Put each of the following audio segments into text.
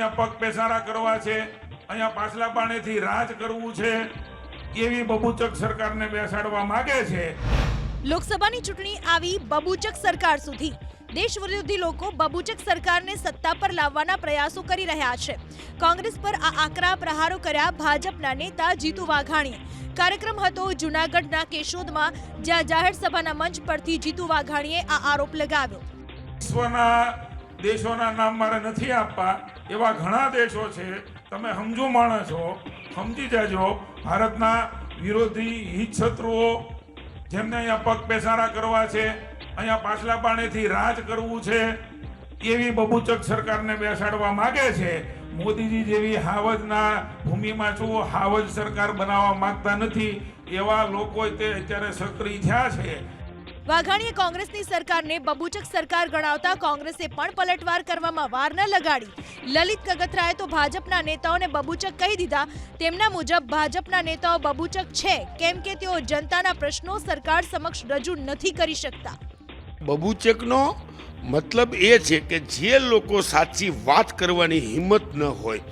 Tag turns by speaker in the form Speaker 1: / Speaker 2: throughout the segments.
Speaker 1: અહીંયા પગ પેસારા કરવા છે અહીંયા પાછલા પાણીથી રાજ કરવું છે એવી બબુચક સરકારને બેસાડવા માંગે છે.
Speaker 2: લોકસભાની ચૂંટણી આવી બબુચક સરકાર સુધી. દેશ વિરોધી લોકો બબુચક સરકારને સત્તા પર લાવવાના પ્રયાસો કરી રહ્યા છે. કોંગ્રેસ પર આ આકરા પ્રહારો કર્યા ભાજપના નેતા જીતુ વાઘાણીએ. કાર્યક્રમ હતો જૂનાગઢના કેશોદમાં જ્યાં જાહેર સભાના મંચ પરથી જીતુ વાઘાણીએ આ આરોપ લગાવ્યો.
Speaker 1: વિશ્વના દેશોના નામ મારે નથી આપવા. એવા ઘણા દેશો છે, તમે સમજો માણસ છો સમજી જાજો. ભારતના વિરોધી હિત શત્રુઓ જેમને અહીંયા પગ પેસારા કરવા છે, અહીંયા પાછલા પાણીથી રાજ કરવું છે, એવી બબુચક સરકારને બેસાડવા માગે છે. મોદીજી જેવી હાવજના ભૂમિમાં છું હાવજ સરકાર બનાવવા માગતા નથી. એવા લોકો તે અત્યારે સક્રિય થયા છે.
Speaker 2: વાઘાણીએ કોંગ્રેસની સરકારને બબુચક સરકાર ગણાવતા કોંગ્રેસે પણ પલટવાર કરવામાં વાર ન લગાડી. લલિત કગથરાએ તો ભાજપના નેતાઓને બબુચક કહી દીધા. તેમના મુજબ ભાજપના નેતાઓ બબુચક છે, કેમ કે તેઓ જનતાના પ્રશ્નો સરકાર સમક્ષ રજૂ નથી કરી શકતા.
Speaker 3: બબુચકનો મતલબ એ છે કે જે લોકો સાચી વાત કરવાની હિંમત ન હોય,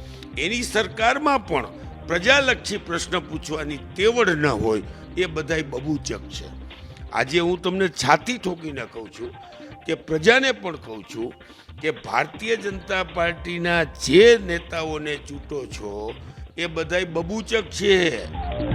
Speaker 3: એની સરકારમાં પણ પ્રજાલક્ષી પ્રશ્ન પૂછવાની તેવડ ન હોય, એ બધાય બબુચક છે. આજે હું તમને છાતી ઠોકીને કહું છું કે પ્રજાને પણ કહું છું કે ભારતીય જનતા પાર્ટીના જે નેતાઓને ચૂંટો છો, એ બધાય બબૂચક છે.